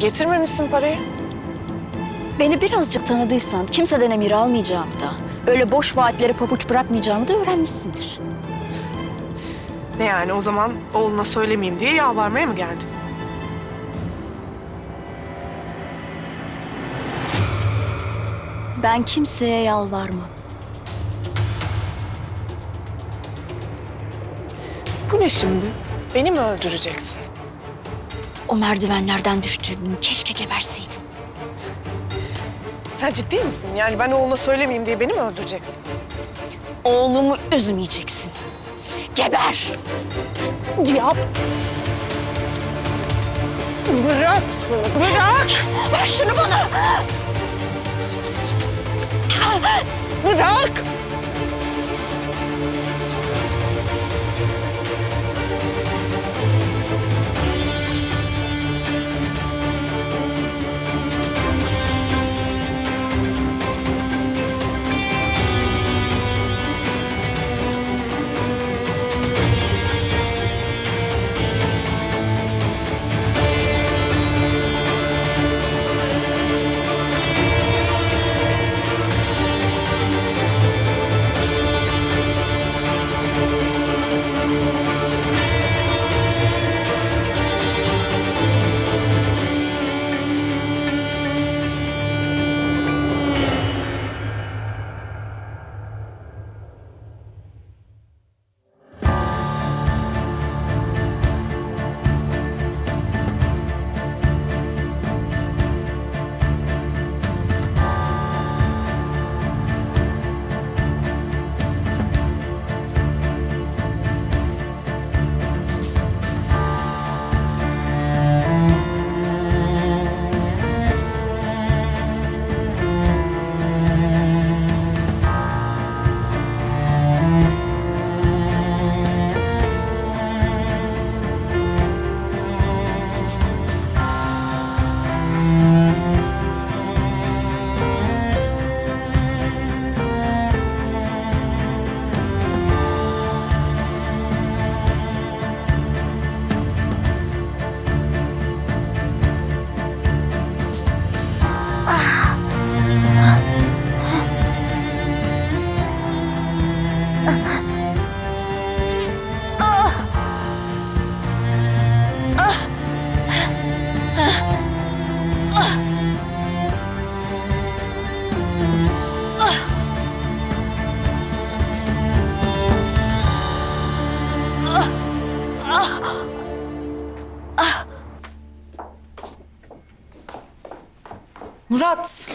Getirmemişsin parayı. Beni birazcık tanıdıysan kimseden emir almayacağımı da, öyle boş vaatleri pabuç bırakmayacağımı da öğrenmişsindir. Ne yani o zaman oğluna söylemeyeyim diye yalvarmaya mı geldin? Ben kimseye yalvarmam. Bu ne şimdi? Beni mi öldüreceksin? O merdivenlerden düştüğüm gün keşke geberseydin. Sen ciddi misin? Yani ben oğluna söylemeyeyim diye beni mi öldüreceksin? Oğlumu üzmeyeceksin. Geber! Yap! Bırak! Bırak! Ver şunu bana! Bırak! Murat.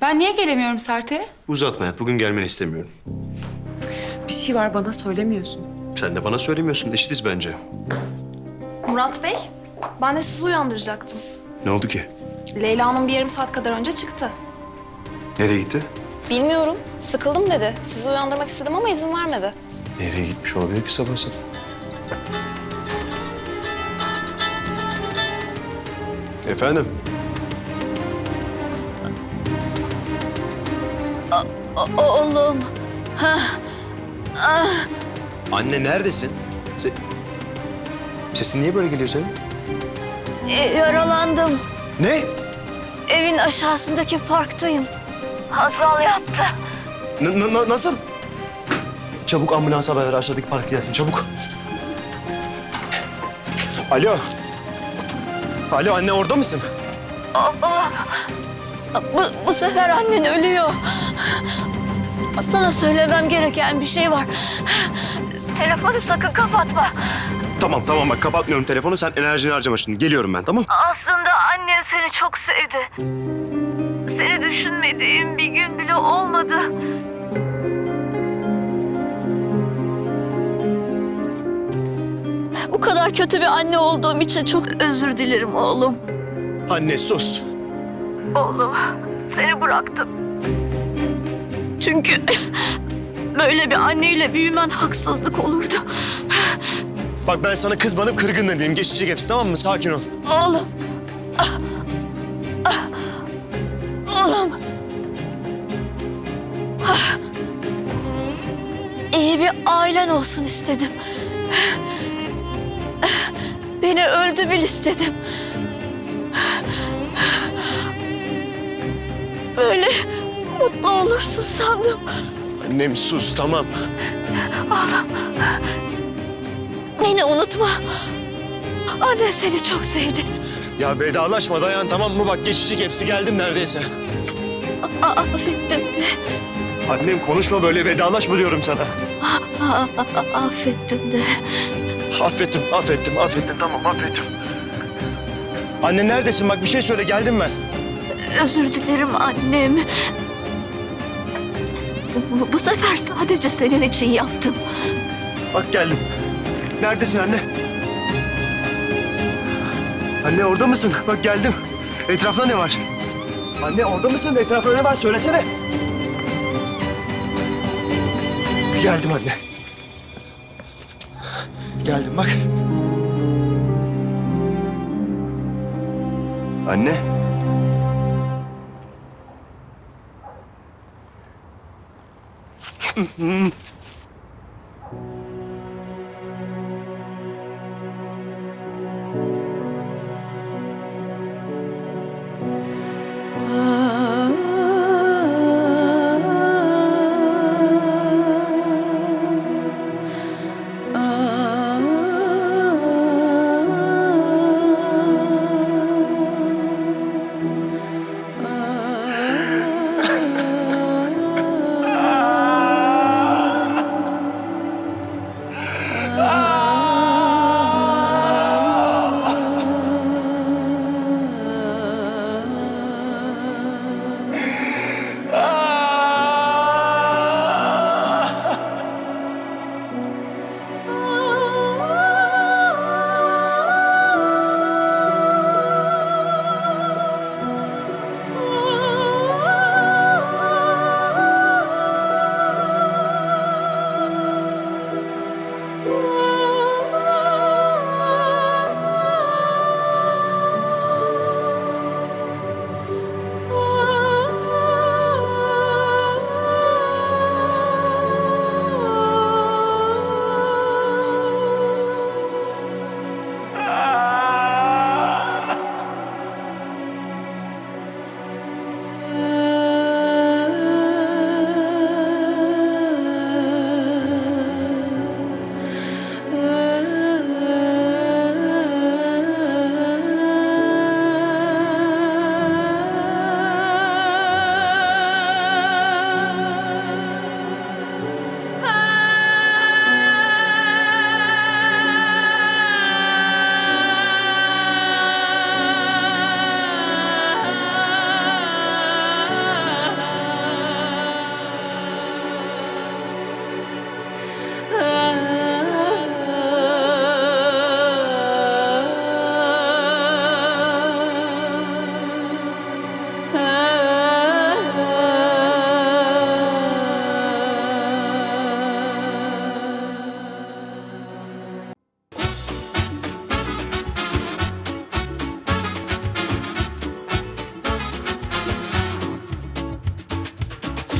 Ben niye gelemiyorum Serte'ye? Uzatma hayat. Bugün gelmeni istemiyorum. Bir şey var bana söylemiyorsun. Sen de bana söylemiyorsun. Eşitiz bence. Murat Bey, ben de sizi uyandıracaktım. Ne oldu ki? Leyla Hanım bir yarım saat kadar önce çıktı. Nereye gitti? Bilmiyorum, sıkıldım dedi. Sizi uyandırmak istedim ama izin vermedi. Nereye gitmiş olabilir ki sabah sabah? Efendim? Oğlum, Anne neredesin? Se Sesin niye böyle geliyor senin? e, yaralandım. Ne? Evin aşağısındaki parktayım. Hazal yaptı. N- n- n- nasıl? Çabuk ambulans haber ver aşağıdaki park gelsin çabuk. Alo. Alo anne orada mısın? Bu, bu sefer annen ölüyor. Sana söylemem gereken bir şey var. Telefonu sakın kapatma. Tamam tamam bak kapatmıyorum telefonu sen enerjini harcama şimdi. Geliyorum ben tamam? Aslında annen seni çok sevdi. Seni düşünmediğim bir gün bile olmadı. Kadar kötü bir anne olduğum için çok özür dilerim oğlum. Anne sus. Oğlum, seni bıraktım. Çünkü böyle bir anneyle büyümen haksızlık olurdu. Bak ben sana kızmadım kırgın da değilim. Geçecek hepsi tamam mı? Sakin ol. Oğlum. Ah, ah. Oğlum. Ah. İyi bir ailen olsun istedim. Beni öldü bil istedim. Böyle mutlu olursun sandım. Annem sus tamam. Beni unutma. Annen seni çok sevdi. Ya vedalaşma dayan tamam mı? Bak geçecek hepsi geldim neredeyse. A- affettim de. Annem konuşma böyle vedalaşma diyorum sana. A- affettim de. Affettim, affettim, affettim. Tamam, affettim. Anne neredesin? Bak bir şey söyle, geldim ben. Özür dilerim annem. Bu, bu sefer sadece senin için yaptım. Bak geldim. Neredesin anne? Anne orada mısın? Bak geldim. Etrafta ne var? Anne orada mısın? Etrafta ne var? Söylesene. Geldim anne. Geldim bak. Anne.